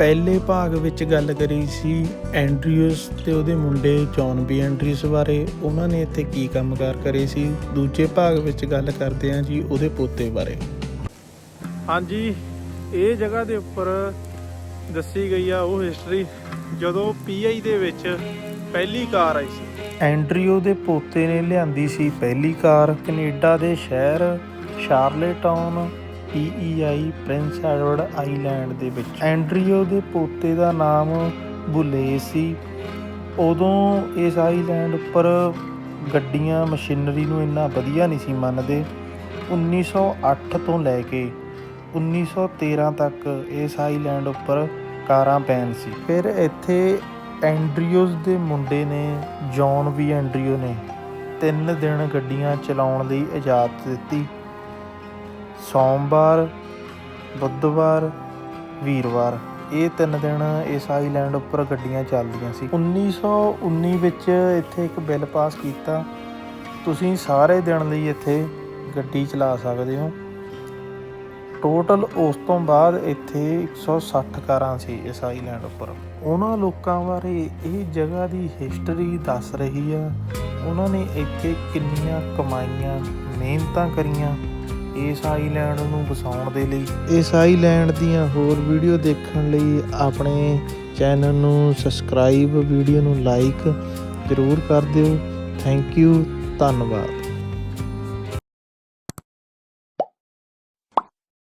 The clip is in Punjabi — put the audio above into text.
ਪਹਿਲੇ ਭਾਗ ਵਿੱਚ ਗੱਲ ਕਰੀ ਸੀ ਐਂਡਰਿਊਸ ਤੇ ਉਹਦੇ ਮੁੰਡੇ ਜੌਨ ਬੀ ਐਂਡਰਿਊਸ ਬਾਰੇ। ਉਹਨਾਂ ਨੇ ਇੱਥੇ ਕੀ ਕੰਮਕਾਰ ਕਰੇ ਸੀ? ਦੂਜੇ ਭਾਗ ਵਿੱਚ ਗੱਲ ਕਰਦੇ ਹਾਂ ਜੀ ਉਹਦੇ ਪੋਤੇ ਬਾਰੇ। ਹਾਂਜੀ ਇਹ ਜਗ੍ਹਾ ਦੇ ਉੱਪਰ ਦੱਸੀ ਗਈ ਆ ਉਹ ਹਿਸਟਰੀ ਜਦੋਂ ਪੀਆਈ ਦੇ ਵਿੱਚ ਪਹਿਲੀ ਕਾਰ ਆਈ ਸੀ। ਐਂਡਰਿਊ ਦੇ ਪੋਤੇ ਨੇ ਲਿਆਂਦੀ ਸੀ ਪਹਿਲੀ ਕਾਰ। ਕੈਨੇਡਾ ਦੇ ਸ਼ਹਿਰ Charlottetown PEI Prince Edward Island ਦੇ ਵਿੱਚ। ਐਂਡਰੀਓ ਦੇ ਪੋਤੇ ਦਾ ਨਾਮ ਬੁਲੇ ਸੀ। ਉਦੋਂ ਇਸ ਆਈਲੈਂਡ ਉੱਪਰ ਗੱਡੀਆਂ, ਮਸ਼ੀਨਰੀ ਨੂੰ ਇੰਨਾ ਵਧੀਆ ਨਹੀਂ ਸੀ ਮੰਨਦੇ। 1908 ਤੋਂ ਲੈ ਕੇ 1913 ਤੱਕ ਇਸ ਆਈਲੈਂਡ ਉੱਪਰ ਕਾਰਾਂ ਬੈਨ ਸੀ। ਫਿਰ ਇੱਥੇ ਐਂਡਰੀਓਜ਼ ਦੇ ਮੁੰਡੇ ਨੇ, ਜੌਨ ਵੀ ਐਂਡਰੀਓ ਨੇ, ਤਿੰਨ ਦਿਨ ਗੱਡੀਆਂ ਚਲਾਉਣ ਲਈ ਇਜਾਜ਼ਤ ਦਿੱਤੀ। ਸੋਮਵਾਰ, ਬੁੱਧਵਾਰ, ਵੀਰਵਾਰ। ਇਹ ਤਿੰਨ ਦਿਨ ਇਸ ਆਈਲੈਂਡ ਉੱਪਰ ਗੱਡੀਆਂ ਚੱਲਦੀਆਂ ਸੀ। 1919 ਵਿੱਚ ਇੱਥੇ ਇੱਕ ਬਿੱਲ ਪਾਸ ਕੀਤਾ। ਤੁਸੀਂ ਸਾਰੇ ਦਿਨ ਲਈ ਇੱਥੇ ਗੱਡੀ ਚਲਾ ਸਕਦੇ ਹੋ। ਟੋਟਲ ਉਸ ਤੋਂ ਬਾਅਦ ਇੱਥੇ 160 ਕਾਰਾਂ ਸੀ ਇਸ ਆਈਲੈਂਡ ਉੱਪਰ। ਉਹਨਾਂ ਲੋਕਾਂ ਬਾਰੇ ਇਹ ਜਗ੍ਹਾ ਦੀ ਹਿਸਟਰੀ ਦੱਸ ਰਹੀ ਆ। ਉਹਨਾਂ ਨੇ ਇੱਥੇ ਕਿੰਨੀਆਂ ਕਮਾਈਆਂ, ਮਿਹਨਤਾਂ ਕਰੀਆਂ। ਇਸ ਆਈਲੈਂਡ ਨੂੰ ਵਸਾਉਣ ਦੇ ਲਈ। ਇਸ ਆਈਲੈਂਡ ਦੀਆਂ ਹੋਰ ਵੀਡੀਓ ਦੇਖਣ ਲਈ ਆਪਣੇ ਚੈਨਲ ਨੂੰ ਸਬਸਕ੍ਰਾਈਬ, ਵੀਡੀਓ ਨੂੰ ਲਾਈਕ ਜ਼ਰੂਰ ਕਰ ਦਿਓ। ਥੈਂਕ ਯੂ, ਧੰਨਵਾਦ।